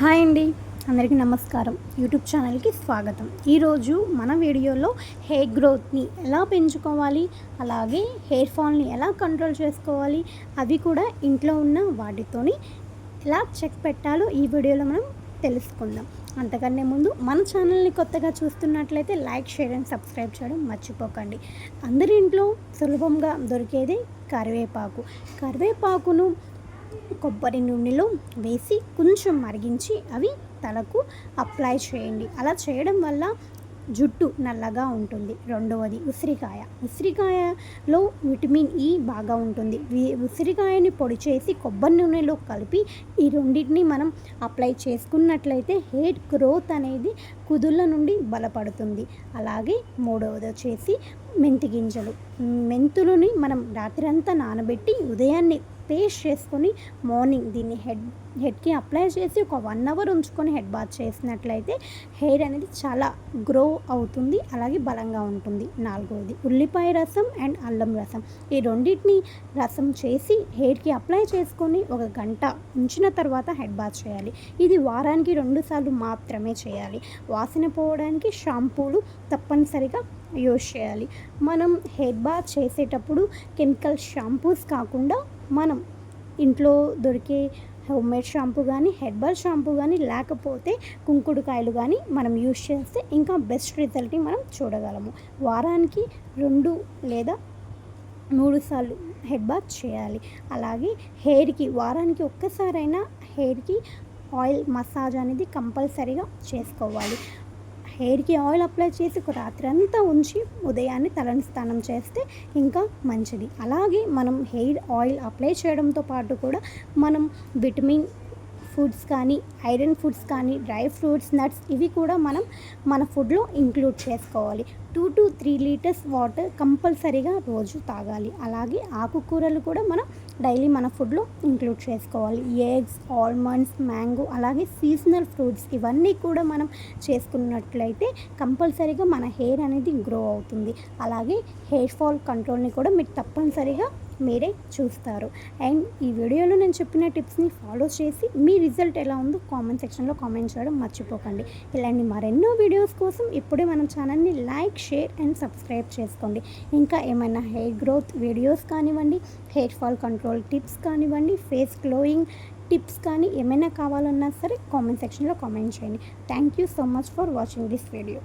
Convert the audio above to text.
Hi అండి. అందరికీ నమస్కారం. యూట్యూబ్ ఛానల్కి స్వాగతం. ఈరోజు మన వీడియోలో హెయిర్ గ్రోత్ని ఎలా పెంచుకోవాలి అలాగే హెయిర్ ఫాల్ని ఎలా కంట్రోల్ చేసుకోవాలి అవి కూడా ఇంట్లో ఉన్న వాటితోని ఎలా చెక్ పెట్టాలో ఈ వీడియోలో మనం తెలుసుకుందాం. అంతకన్నా ముందు మన ఛానల్ని కొత్తగా చూస్తున్నట్లయితే లైక్ షేర్ అండ్ సబ్స్క్రైబ్ చేయడం మర్చిపోకండి. అందరి ఇంట్లో సులభంగా దొరికేది కరివేపాకు. కరివేపాకును కొబ్బరి నూనెలో వేసి కొంచెం మరిగించి అవి తలకు అప్లై చేయండి. అలా చేయడం వల్ల జుట్టు నల్లగా ఉంటుంది. రెండవది ఉసిరికాయ. ఉసిరికాయలో విటమిన్ ఈ బాగా ఉంటుంది. ఉసిరికాయని పొడి చేసి కొబ్బరి నూనెలో కలిపి ఈ రెండింటిని మనం అప్లై చేసుకున్నట్లయితే హెయిర్ గ్రోత్ అనేది కుదుళ్ళ నుండి బలపడుతుంది. అలాగే మూడవది వచ్చేసి మెంతి గింజలు. మెంతులని మనం రాత్రంతా నానబెట్టి ఉదయాన్నే పేస్ట్ చేసుకొని మార్నింగ్ దీన్ని హెడ్ హెడ్కి అప్లై చేసి ఒక వన్ అవర్ ఉంచుకొని హెడ్ బాత్ చేసినట్లయితే హెయిర్ అనేది చాలా గ్రో అవుతుంది అలాగే బలంగా ఉంటుంది. నాలుగవది ఉల్లిపాయ రసం అండ్ అల్లం రసం. ఈ రెండింటిని రసం చేసి హెయిర్కి అప్లై చేసుకొని ఒక గంట ఉంచిన తర్వాత హెడ్ బాత్ చేయాలి. ఇది వారానికి రెండుసార్లు మాత్రమే చేయాలి. వాసన పోవడానికి షాంపూలు తప్పనిసరిగా యూజ్ చేయాలి. మనం హెడ్ బాత్ చేసేటప్పుడు కెమికల్ షాంపూస్ కాకుండా మనం ఇంట్లో దొరికే హోమ్మేడ్ షాంపూ కానీ హెర్బల్ షాంపూ కానీ లేకపోతే కుంకుడుకాయలు కానీ మనం యూజ్ చేస్తే ఇంకా బెస్ట్ రిజల్ట్ని మనం చూడగలము. వారానికి రెండు లేదా మూడు సార్లు హెడ్ బాత్ చేయాలి. అలాగే హెయిర్కి వారానికి ఒక్కసారైనా హెయిర్కి ఆయిల్ మసాజ్ అనేది కంపల్సరీగా చేసుకోవాలి. హెయిర్కి ఆయిల్ అప్లై చేసి ఒక రాత్రి అంతా ఉంచి ఉదయాన్నే తలని స్నానం చేస్తే ఇంకా మంచిది. అలాగే మనం హెయిర్ ఆయిల్ అప్లై చేయడంతో పాటు కూడా మనం విటమిన్ ఫుడ్స్ కానీ ఐరన్ ఫుడ్స్ కానీ డ్రై ఫ్రూట్స్ నట్స్ ఇవి కూడా మనం మన ఫుడ్లో ఇంక్లూడ్ చేసుకోవాలి. Two to three litres water కంపల్సరీగా రోజు తాగాలి. అలాగే ఆకుకూరలు కూడా మనం డైలీ మన ఫుడ్లో ఇంక్లూడ్ చేసుకోవాలి. ఎగ్స్ ఆల్మండ్స్ మ్యాంగో అలాగే సీజనల్ ఫ్రూట్స్ ఇవన్నీ కూడా మనం చేసుకున్నట్లయితే కంపల్సరీగా మన హెయిర్ అనేది గ్రో అవుతుంది. అలాగే హెయిర్ ఫాల్ కంట్రోల్ని కూడా మీరు తప్పనిసరిగా మీరే చూస్తారు. అండ్ ఈ వీడియోలో నేను చెప్పిన టిప్స్ని ఫాలో చేసి మీ రిజల్ట్ ఎలా ఉందో కామెంట్ సెక్షన్లో కామెంట్ చేయడం మర్చిపోకండి. ఇలాంటి మరెన్నో వీడియోస్ కోసం ఇప్పుడే మన ఛానల్ని లైక్ షేర్ అండ్ సబ్స్క్రైబ్ చేసుకోండి. ఇంకా ఏమైనా హెయిర్ గ్రోత్ వీడియోస్ కానివ్వండి హెయిర్ ఫాల్ కంట్రోల్ టిప్స్ కానివ్వండి ఫేస్ గ్లోయింగ్ టిప్స్ కానీ ఏమైనా కావాలన్నా సరే కామెంట్ సెక్షన్లో కామెంట్ చేయండి. Thank you so much for watching this video.